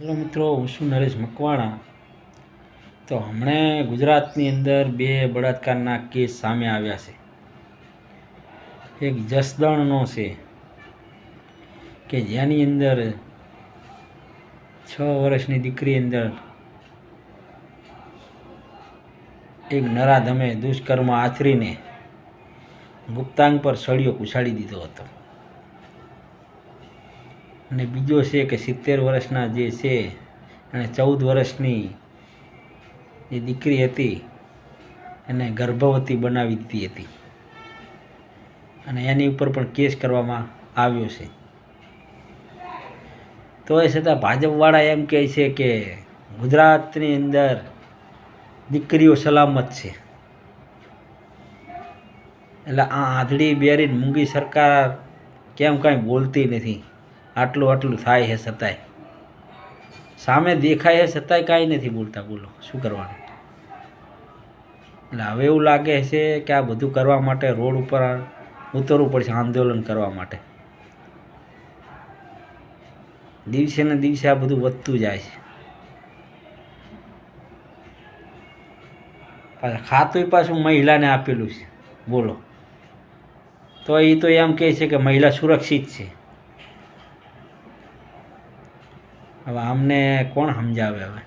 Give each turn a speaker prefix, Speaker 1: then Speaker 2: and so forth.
Speaker 1: Hello મિત્રો, હું છું નરેશ મકવાણા. તો હમણે ગુજરાતની અંદર બે બળાત્કારના કેસ સામે આવ્યા છે. એક જસદણનો છે કે જેની અંદર છ વર્ષની દીકરી અંદર એક નરાધમે દુષ્કર્મ આચરીને ગુપ્તાંગ પર સળિયો કુશાડી દીધો હતો. અને બીજો છે કે સિત્તેર વર્ષના જે છે એણે ચૌદ વર્ષની જે દીકરી હતી, એને ગર્ભવતી બનાવી દીધી હતી. અને એની ઉપર પણ કેસ કરવામાં આવ્યો છે. તો એ છતાં ભાજપવાળા એમ કહે છે કે ગુજરાતની અંદર દીકરીઓ સલામત છે. એટલે આ આંધળી બેરીને મૂંગી સરકાર કેમ કાંઈ બોલતી નથી? આટલું આટલું થાય છે છતાંય સામે દેખાય છે છતાંય કાંઈ નથી બોલતા, બોલો, શું કરવાનું? એટલે હવે એવું લાગે છે કે આ બધું કરવા માટે રોડ ઉપર ઉતરવું પડશે, આંદોલન કરવા માટે. દિવસે ને દિવસે આ બધું વધતું જાય છે. પાછા ખાતું પાછું મહિલાને આપેલું છે. બોલો. તો એ તો એમ કહે છે કે મહિલા સુરક્ષિત છે. હવે અમને કોણ સમજાવે હવે?